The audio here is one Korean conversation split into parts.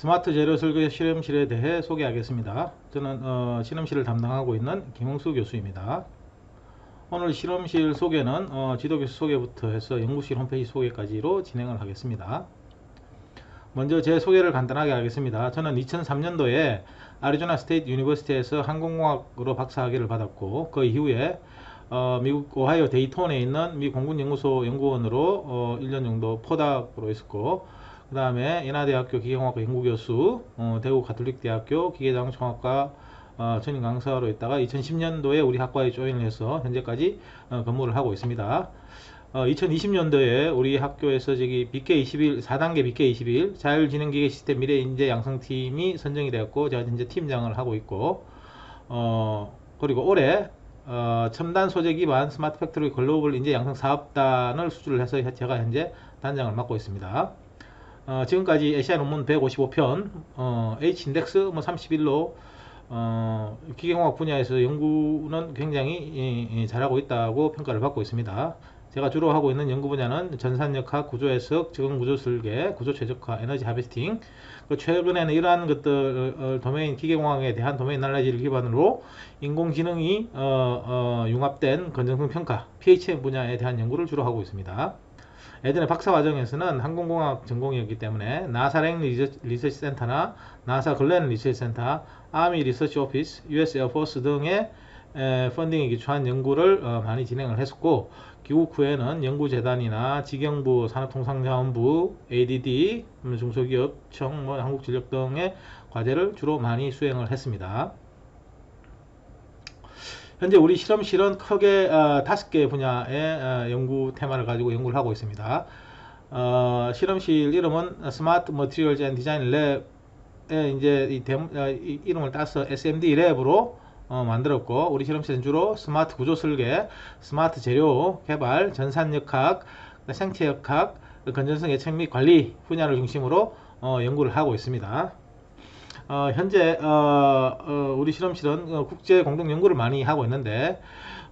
스마트 재료 설계 실험실에 대해 소개하겠습니다. 저는 어, 실험실을 담당하고 있는 김홍수 교수입니다. 오늘 실험실 소개는 어, 지도교수 소개부터 해서 연구실 홈페이지 소개까지로 진행을 하겠습니다. 먼저 제 소개를 간단하게 하겠습니다. 저는 2003년도에 아리조나 스테이트 유니버시티에서 항공공학으로 박사학위를 받았고 그 이후에 어, 미국 오하이오 데이톤에 있는 미 공군연구소 연구원으로 어, 1년 정도 포닥으로 있었고 그 다음에 인하대학교 기계공학과 연구교수, 어, 대구 가톨릭대학교 기계장총학과 어, 전임 강사로 있다가 2010년도에 우리 학과에 조인을 해서 현재까지 어, 근무를 하고 있습니다. 어, 2020년도에 우리 학교에서 저기 BK21 4단계 BK21 자율지능기계 시스템 미래인재 양성팀이 선정이 되었고 제가 현재 팀장을 하고 있고 어, 그리고 올해 어, 첨단 소재 기반 스마트 팩토리 글로벌 인재 양성 사업단을 수주를 해서 제가 현재 단장을 맡고 있습니다. 어, 지금까지 에시아 논문 155편, 어, H인덱스 뭐 31로 어, 기계공학 분야에서 연구는 굉장히 예, 예, 잘하고 있다고 평가를 받고 있습니다. 제가 주로 하고 있는 연구 분야는 전산역학, 구조해석, 적응 구조 설계, 구조 최적화, 에너지 하베스팅. 그 최근에는 이러한 것들 어, 도메인 기계공학에 대한 도메인 날라지를 기반으로 인공지능이 어, 어, 융합된 건전성 평가, PHM 분야에 대한 연구를 주로 하고 있습니다. 예전에 박사 과정에서는 항공공학 전공이었기 때문에 나사랭 리서치 센터나 나사 글렌 리서치 센터, 아미 리서치 오피스, US 에어포스 등의 에, 펀딩에 기초한 연구를 어, 많이 진행을 했었고 귀국 후에는 연구재단이나 직영부, 산업통상자원부, ADD, 음, 중소기업청, 뭐 한국전력 등의 과제를 주로 많이 수행을 했습니다. 현재 우리 실험실은 크게 어, 다섯 개 분야의 어, 연구 테마를 가지고 연구를 하고 있습니다. 어, 실험실 이름은 스마트 머티리얼즈 앤 디자인 랩에 이제 이, 대, 어, 이 이름을 따서 SMD 랩으로 어, 만들었고 우리 실험실은 주로 스마트 구조 설계, 스마트 재료 개발, 전산역학, 생체역학, 건전성 예측 및 관리 분야를 중심으로 어, 연구를 하고 있습니다. 어, 현재 어, 어, 우리 실험실은 어, 국제 공동 연구를 많이 하고 있는데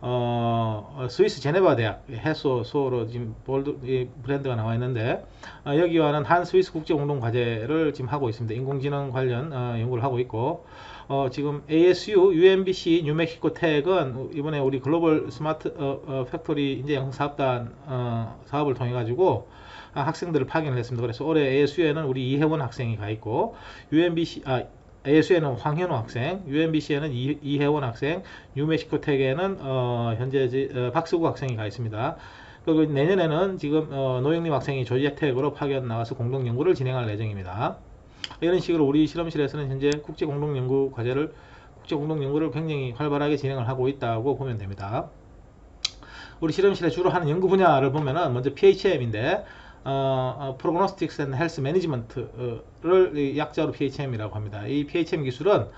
어, 어, 스위스 제네바 대학 해소 소로 지금 볼드 이 브랜드가 나와 있는데 어, 여기와는 한 스위스 국제 공동 과제를 지금 하고 있습니다. 인공지능 관련 어, 연구를 하고 있고 어, 지금 ASU, UMBC, 뉴멕시코 텍은 이번에 우리 글로벌 스마트 어, 어, 팩토리 인재 양성 사업단 어, 사업을 통해 가지고 아, 학생들을 파견을 했습니다. 그래서 올해 ASU에는 우리 이혜원 학생이 가 있고 UMBC 아 ASU에는 황현우 학생, UMBC에는 이, 이혜원 학생, 뉴멕시코 텍에는 어, 현재 지, 어, 박수구 학생이 가 있습니다. 그리고 내년에는 지금 어, 노영림 학생이 조지아텍으로 파견 나와서 공동 연구를 진행할 예정입니다. 이런 식으로 우리 실험실에서는 현재 국제 공동 연구 과제를 국제 공동 연구를 굉장히 활발하게 진행을 하고 있다고 보면 됩니다. 우리 실험실에 주로 하는 연구 분야를 보면은 먼저 PHM인데 어, 어, Prognostics and Health Management를 약자로 PHM이라고 합니다. 이 PHM 기술은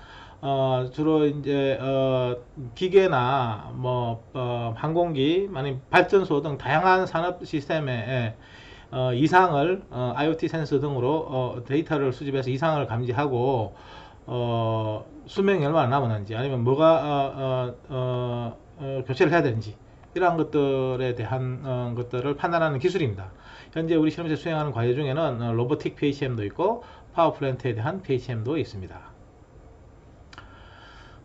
어, 주로 이제 어, 기계나 뭐 어, 항공기, 아니면 발전소 등 다양한 산업 시스템에 어, 이상을 어, IoT 센서 등으로 어, 데이터를 수집해서 이상을 감지하고 어, 수명이 얼마나 남았는지 아니면 뭐가 어, 어, 어, 어, 교체를 해야 되는지 이러한 것들에 대한 어, 것들을 판단하는 기술입니다. 현재 우리 실험실에 수행하는 과제 중에는 어, 로보틱 PHM도 있고 파워 플랜트에 대한 PHM도 있습니다.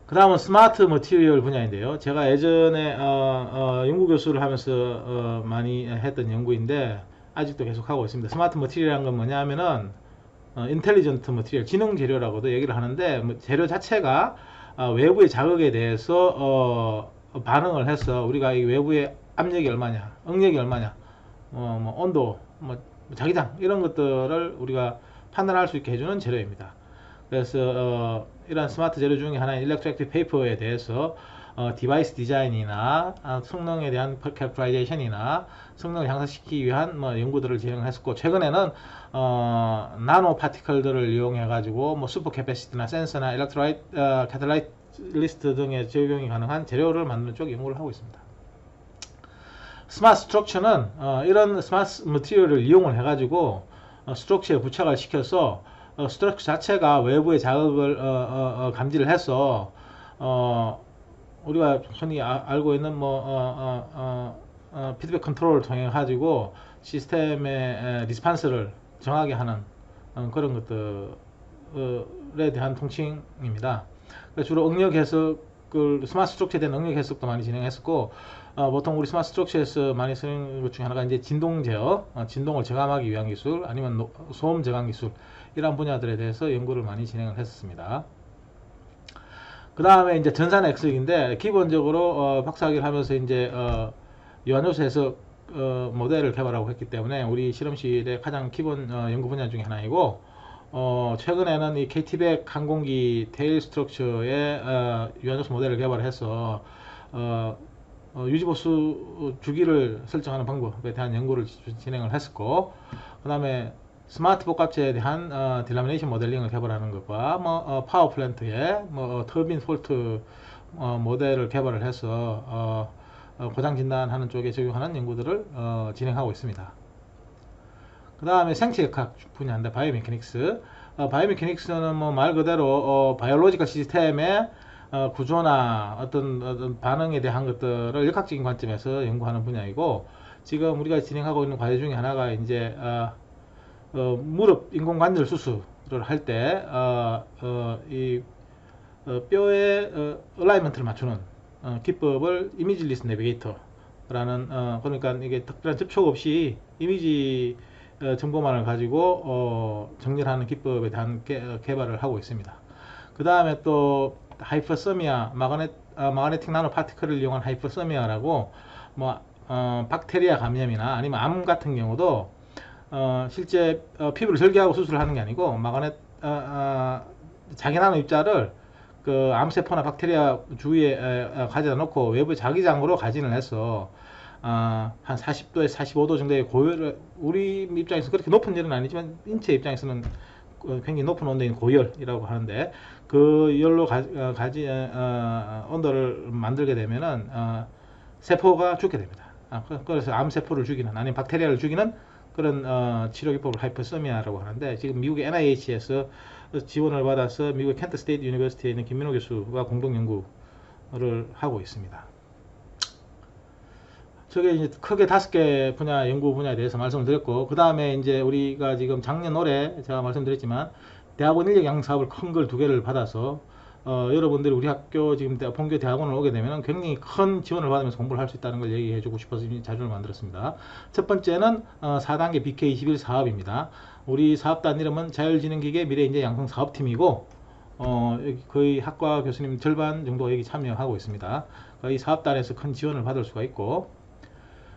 그 다음은 스마트 머티리얼 분야인데요. 제가 예전에 어, 어, 연구 교수를 하면서 어, 많이 했던 연구인데 아직도 계속 하고 있습니다. 스마트 머티리얼이라는 건 뭐냐 하면은 어, 인텔리전트 머티리얼, 지능 재료라고도 얘기를 하는데 뭐 재료 자체가 어, 외부의 자극에 대해서 어, 반응을 해서 우리가 이 외부의 압력이 얼마냐, 응력이 얼마냐, 어, 뭐 온도, 뭐 자기장 이런 것들을 우리가 판단할 수 있게 해주는 재료입니다. 그래서 어, 이런 스마트 재료 중에 하나인 일렉트릭 페이퍼에 대해서 어, 디바이스 디자인이나 아, 성능에 대한 캘프라이제이션이나 성능을 향상시키기 위한 뭐 연구들을 진행했었고 최근에는 어, 나노 파티클들을 이용해 가지고 뭐 슈퍼 캐패시티나 센서나 일렉트라이트 어, 캐탈라이트 리스트 등의 적용이 가능한 재료를 만드는 쪽 연구를 하고 있습니다. 스마트 스트럭처는 어, 이런 스마트 머티리얼을 이용을 해가지고 어, 스트럭처에 부착을 시켜서 어, 스트럭처 자체가 외부의 자극을 어, 어, 어, 감지를 해서 어, 우리가 흔히 아, 알고 있는 뭐 피드백 컨트롤을 통해 가지고 시스템의 에, 리스판스를 정하게 하는 어, 그런 것들을 에 대한 통칭입니다. 주로 응력 해석 을 스마트 스트럭처에 대한 응력 해석도 많이 진행했었고 어, 보통 우리 스마트 스트럭처에서 많이 쓰는 것 중에 하나가 이제 진동 제어, 어, 진동을 저감하기 위한 기술, 아니면 노- 소음 저감 기술 이런 분야들에 대해서 연구를 많이 진행을 했었습니다. 그 다음에 이제 전산 엑스인데 기본적으로 어, 박사학위를 하면서 이제 어, 유한요소 해석 어, 모델을 개발하고 했기 때문에 우리 실험실의 가장 기본 어, 연구 분야 중에 하나이고 어, 최근에는 이 KT백 항공기 테일 스트럭처의 어, 유한요소 모델을 개발해서 어, 어, 유지보수 주기를 설정하는 방법에 대한 연구를 지- 진행을 했었고 그 다음에 스마트 복합체에 대한 어, 딜라미네이션 모델링을 개발하는 것과 뭐 어, 파워 플랜트의 뭐 어, 터빈 폴트 어, 모델을 개발을 해서 어, 어, 고장 진단하는 쪽에 적용하는 연구들을 어, 진행하고 있습니다. 그 다음에 생체역학 분야인데 바이오메카닉스. 어, 바이오메카닉스는 뭐 말 그대로 어, 바이올로지컬 시스템의 어, 구조나 어떤, 어떤 반응에 대한 것들을 역학적인 관점에서 연구하는 분야이고 지금 우리가 진행하고 있는 과제 중에 하나가 이제 어, 어, 무릎 인공관절 수술을 할때 어, 어, 이 어, 뼈의 어, 얼라이먼트를 맞추는 어, 기법을 이미지 리스 내비게이터라는 어, 그러니까 이게 특별한 접촉 없이 이미지 어, 정보만을 가지고 어, 정렬하는 기법에 대한 개, 어, 개발을 하고 있습니다. 그 다음에 또 하이퍼서미아 마그네 어, 마그네틱 나노 파티클을 이용한 하이퍼서미아라고 뭐 어, 박테리아 감염이나 아니면 암 같은 경우도 어, 실제 어, 피부를 절개하고 수술을 하는 게 아니고 마그네 어, 어, 자기 나노 입자를 그 암세포나 박테리아 주위에 에, 에, 가져다 놓고 외부 자기장으로 가진을 해서 어, 한 40도에서 45도 정도의 고열을 우리 입장에서 그렇게 높은 열은 아니지만 인체 입장에서는 어, 굉장히 높은 온도인 고열이라고 하는데 그 열로 가, 어, 가지 어, 어, 온도를 만들게 되면은 어, 세포가 죽게 됩니다. 아, 그- 그래서 암 세포를 죽이는 아니면 박테리아를 죽이는 그런 어, 치료 기법을 하이퍼서미아라고 하는데 지금 미국의 NIH에서 지원을 받아서 미국의 켄트 스테이트 유니버시티에 있는 김민호 교수가 공동 연구를 하고 있습니다. 저게 이제 크게 다섯 개 분야 연구 분야에 대해서 말씀을 드렸고 그 다음에 이제 우리가 지금 작년 올해 제가 말씀드렸지만 대학원 인력 양성 사업을 큰 걸 두 개를 받아서 어, 여러분들이 우리 학교 지금 대- 본교 대학원을 오게 되면 굉장히 큰 지원을 받으면서 공부를 할 수 있다는 걸 얘기해 주고 싶어서 이 자료를 만들었습니다. 첫 번째는 어, 4단계 BK21 사업입니다. 우리 사업단 이름은 자율지능기계 미래인재 양성 사업팀이고 어, 거의 학과 교수님 절반 정도 여기 참여하고 있습니다. 이 사업단에서 큰 지원을 받을 수가 있고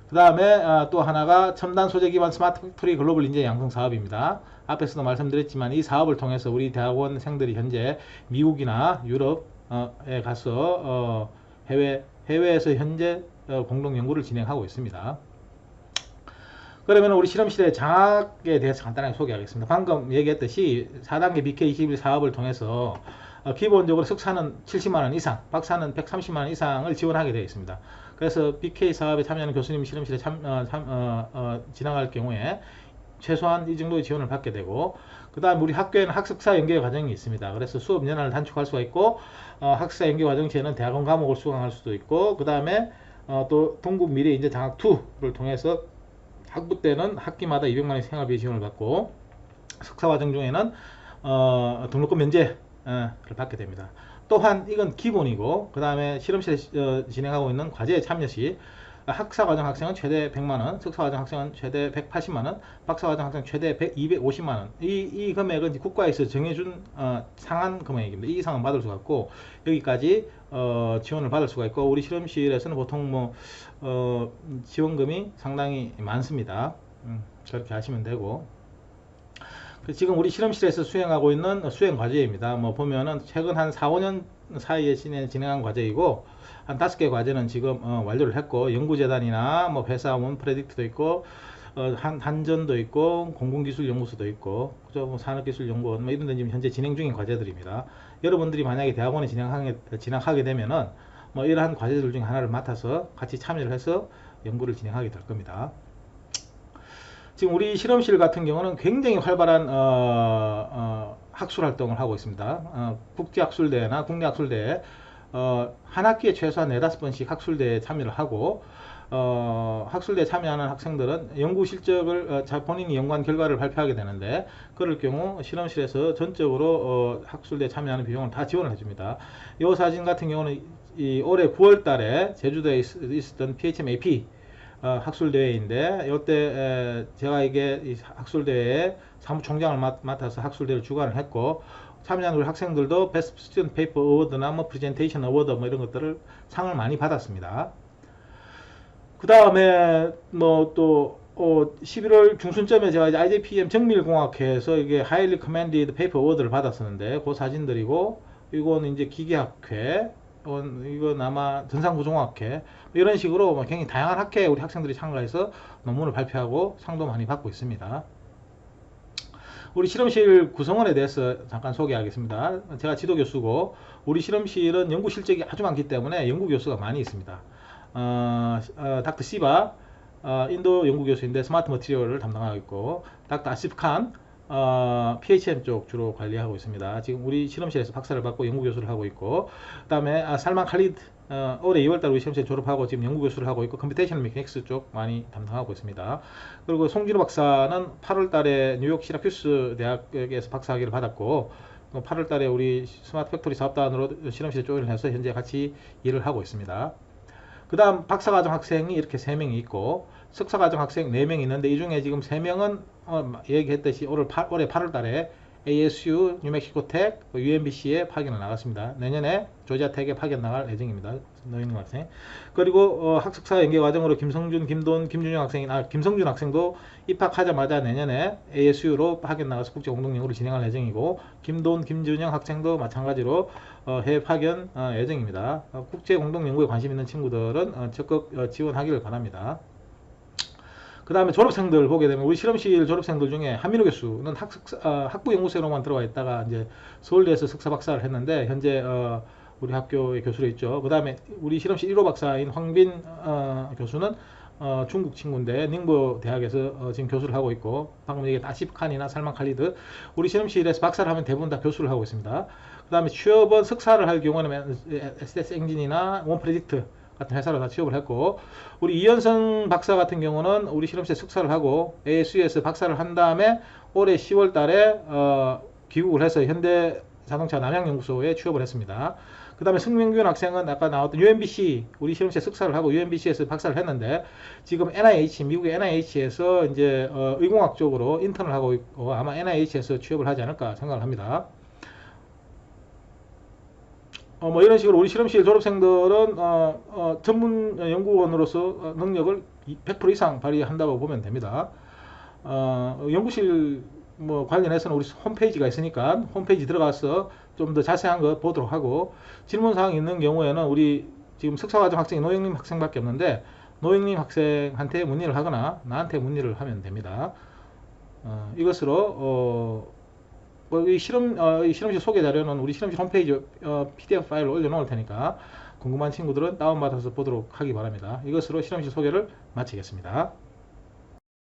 그 다음에 또 하나가 첨단 소재 기반 스마트 팩토리 글로벌 인재 양성 사업입니다. 앞에서도 말씀드렸지만 이 사업을 통해서 우리 대학원생들이 현재 미국이나 유럽에 가서 어, 해외 해외에서 현재 어, 공동 연구를 진행하고 있습니다. 그러면 우리 실험실의 장학에 대해서 간단하게 소개하겠습니다. 방금 얘기했듯이 4단계 BK21 사업을 통해서 어, 기본적으로 석사는 70만 원 이상, 박사는 130만 원 이상을 지원하게 되어 있습니다. 그래서 BK 사업에 참여하는 교수님 실험실에 참, 어, 참, 어, 어, 지나갈 경우에 최소한 이 정도의 지원을 받게 되고 그 다음 우리 학교에는 학습사 연계 과정이 있습니다. 그래서 수업 연한을 단축할 수가 있고 어, 학습사 연계 과정 시에는 대학원 과목을 수강할 수도 있고 그 다음에 어, 또 동국 미래 인재 장학 2를 통해서 학부 때는 학기마다 200만 원 생활비 지원을 받고 석사 과정 중에는 어, 등록금 면제를 받게 됩니다. 또한 이건 기본이고 그 다음에 실험실에 어, 진행하고 있는 과제에 참여 시 학사과정 학생은 최대 100만원, 석사과정 학생은 최대 180만원, 박사과정 학생 최대 100, 250만원. 이, 이 금액은 국가에서 정해준 어, 상한 금액입니다. 이 이상은 받을 수가 없고 여기까지 어, 지원을 받을 수가 있고 우리 실험실에서는 보통 뭐 어, 지원금이 상당히 많습니다. 음, 그렇게 하시면 되고 그 지금 우리 실험실에서 수행하고 있는 수행 과제입니다. 뭐 보면은 최근 한 4, 5년 사이에 진행, 진행한 과제이고 한 다섯 개 과제는 지금 어, 완료를 했고 연구재단이나 뭐 회사 원 프레딕트도 있고 어, 한 한전도 있고 공공기술연구소도 있고 그죠 뭐 산업기술연구원 뭐 이런 데 지금 현재 진행 중인 과제들입니다. 여러분들이 만약에 대학원에 진행하게 진학하게 되면은 뭐 이러한 과제들 중에 하나를 맡아서 같이 참여를 해서 연구를 진행하게 될 겁니다. 지금 우리 실험실 같은 경우는 굉장히 활발한 어, 어, 학술 활동을 하고 있습니다. 어, 국제학술대회나 국내학술대회 어, 한 학기에 최소한 네다섯 번씩 학술대회에 참여를 하고 어, 학술대에 참여하는 학생들은 연구 실적을 어, 자 본인이 연구한 결과를 발표하게 되는데 그럴 경우 실험실에서 전적으로 어, 학술대에 참여하는 비용을 다 지원을 해줍니다. 이 사진 같은 경우는 이 올해 9월 달에 제주도에 있, 있었던 PHMAP 어, 학술대회인데 이때 제가 이게 이 학술대회에 사무총장을 맡, 맡아서 학술대회를 주관을 했고 참여한 우리 학생들도 베스트 스튜던트 페이퍼 어워드나 뭐 프레젠테이션 어워드 뭐 이런 것들을 상을 많이 받았습니다. 그 다음에 뭐또 어, 11월 중순쯤에 제가 이제 IJPM 정밀공학회에서 이게 하이리 커맨디드 페이퍼 어워드를 받았었는데 그 사진들이고 이거는 이제 기계학회 이건, 이건 아마 전상구종학회 이런 식으로 뭐 굉장히 다양한 학회에 우리 학생들이 참가해서 논문을 발표하고 상도 많이 받고 있습니다. 우리 실험실 구성원에 대해서 잠깐 소개하겠습니다. 제가 지도교수고 우리 실험실은 연구 실적이 아주 많기 때문에 연구교수가 많이 있습니다. 어, 어, 닥터 시바 어, 인도 연구교수인데 스마트 머티리얼을 담당하고 있고 닥터 아시프 칸 어, PHM 쪽 주로 관리하고 있습니다. 지금 우리 실험실에서 박사를 받고 연구 교수를 하고 있고 그 다음에 아, 살만 칼리드 어, 올해 2월달 우리 실험실 졸업하고 지금 연구 교수를 하고 있고 컴퓨테이션 메케닉스 쪽 많이 담당하고 있습니다. 그리고 송진우 박사는 8월달에 뉴욕 시라큐스 대학에서 박사학위를 받았고 8월달에 우리 스마트 팩토리 사업단으로 실험실에 조인을 해서 현재 같이 일을 하고 있습니다. 그 다음 박사과정 학생이 이렇게 3명이 있고 석사과정 학생 4명이 있는데 이 중에 지금 3명은 어, 얘기했듯이 올해, 8, 올해 8월 달에 ASU, 뉴멕시코텍, UMBC에 파견을 나갔습니다. 내년에 조지아텍에 파견 나갈 예정입니다. 노인 학생. 그리고 어, 학습사 연계 과정으로 김성준, 김돈, 김준영 학생이 아 김성준 학생도 입학하자마자 내년에 ASU로 파견 나가서 국제 공동 연구를 진행할 예정이고 김돈, 김준영 학생도 마찬가지로 어, 해외 파견 어, 예정입니다. 어, 국제 공동 연구에 관심 있는 친구들은 어, 적극 어, 지원하기를 바랍니다. 그 다음에 졸업생들 보게 되면 우리 실험실 졸업생들 중에 한민호 교수는 학, 어, 학부 연구생으로만 들어와 있다가 이제 서울대에서 석사 박사를 했는데 현재 어, 우리 학교의 교수로 있죠. 그 다음에 우리 실험실 1호 박사인 황빈 어, 교수는 어, 중국 친구인데 닝보 대학에서 어, 지금 교수를 하고 있고 방금 얘기한 아시프 칸이나 살만 칼리드 우리 실험실에서 박사를 하면 대부분 다 교수를 하고 있습니다. 그 다음에 취업은 석사를 할 경우는 SDS 엔진이나 원 프로젝트 같은 회사로 다 취업을 했고 우리 이현성 박사 같은 경우는 우리 실험실에 석사를 하고 ASU에서 박사를 한 다음에 올해 10월 달에 어, 귀국을 해서 현대 자동차 남양연구소에 취업을 했습니다. 그 다음에 승명균 학생은 아까 나왔던 UMBC 우리 실험실에 석사를 하고 UMBC에서 박사를 했는데 지금 NIH 미국의 NIH에서 이제 어, 의공학 쪽으로 인턴을 하고 있고 아마 NIH에서 취업을 하지 않을까 생각을 합니다. 어, 뭐 이런 식으로 우리 실험실 졸업생들은 어, 어, 전문 연구원으로서 어, 능력을 100% 이상 발휘한다고 보면 됩니다. 어, 연구실 뭐 관련해서는 우리 홈페이지가 있으니까 홈페이지 들어가서 좀 더 자세한 거 보도록 하고 질문 사항 있는 경우에는 우리 지금 석사과정 학생이 노영림 학생밖에 없는데 노영림 학생한테 문의를 하거나 나한테 문의를 하면 됩니다. 어, 이것으로 어, 뭐 이 실험 어, 이 실험실 소개 자료는 우리 실험실 홈페이지 어, PDF 파일로 올려놓을 테니까 궁금한 친구들은 다운받아서 보도록 하기 바랍니다. 이것으로 실험실 소개를 마치겠습니다.